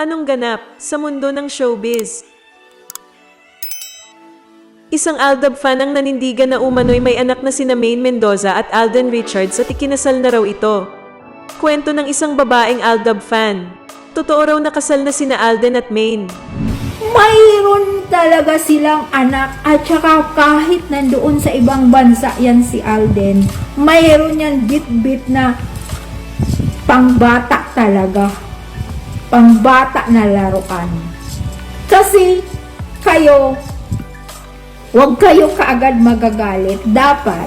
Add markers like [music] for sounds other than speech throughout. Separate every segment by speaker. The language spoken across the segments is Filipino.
Speaker 1: Anong ganap sa mundo ng showbiz? Isang Aldab fan ang nanindigan na umano'y may anak na sina Maine Mendoza at Alden Richards at ikinasal na raw ito. Kwento ng isang babaeng Aldab fan. Totoo raw nakasal na sina Alden at Maine.
Speaker 2: mayroon talaga silang anak at saka kahit nandoon sa ibang bansa yan si Alden, mayroon yan bit-bit na pangbata talaga. Pangbata na laruan. Kasi kayo, huwag kayo kaagad magagalit. Dapat,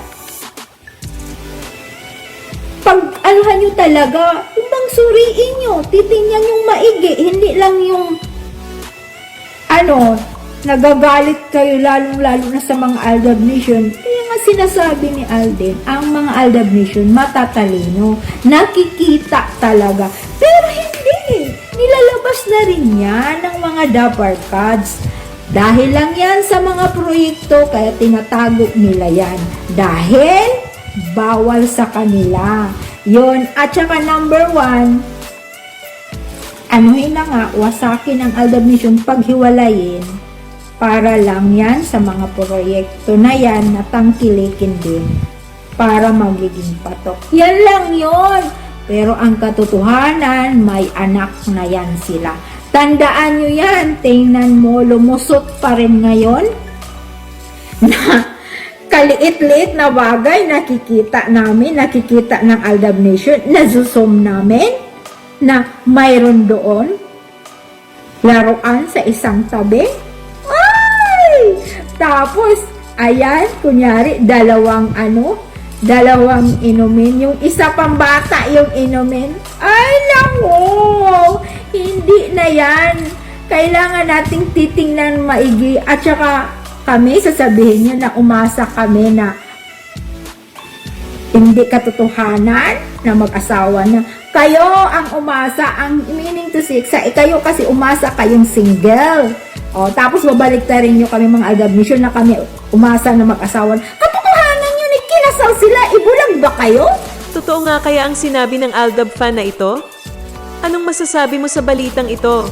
Speaker 2: pag anuhan nyo talaga, yung bang suriin nyo, titingnan yung maigi, hindi lang yung ano, nagagalit kayo lalong-lalo na sa mga Aldab Nation. Kaya nga sinasabi ni Alden, ang mga Aldab Nation matatalino, nakikita talaga. Pero mga Dapper Cards. Dahil lang yan sa mga proyekto, kaya tinatago nila yan. Dahil bawal sa kanila. Yon At saka number one, anuhin na nga, wasakin ang Aldab Mission paghiwalayin para lang yan sa mga proyekto na yan na tangkilikin din para magiging patok. Yan lang yon. Pero ang katotohanan, may anak na yan sila. Tandaan nyo yan, tingnan mo, lumusot pa rin ngayon [laughs] na kaliit-liit na bagay nakikita namin, nakikita ng Aldab Nation, nasusum namin na mayroon doon laruan sa isang tabi. Ay! Tapos, ayan, kunyari, dalawang ano, dalawang inumin. Yung isa pang bata yung inumin. Ay, nako! Kailangan nating titingnan maigi at saka kami, sasabihin niyo na umasa kami na hindi katotohanan na mag-asawa na kayo ang umasa, ang meaning to say, sa, kayo kasi umasa kayong single. O, tapos babalik na rin nyo kami mga Aldab Mission na kami umasa na mag-asawa. Katotohanan yun, eh, kinasal sila, ibulag ba kayo?
Speaker 1: Totoo nga kaya ang sinabi ng Aldab fan na ito? Anong masasabi mo sa balitang ito?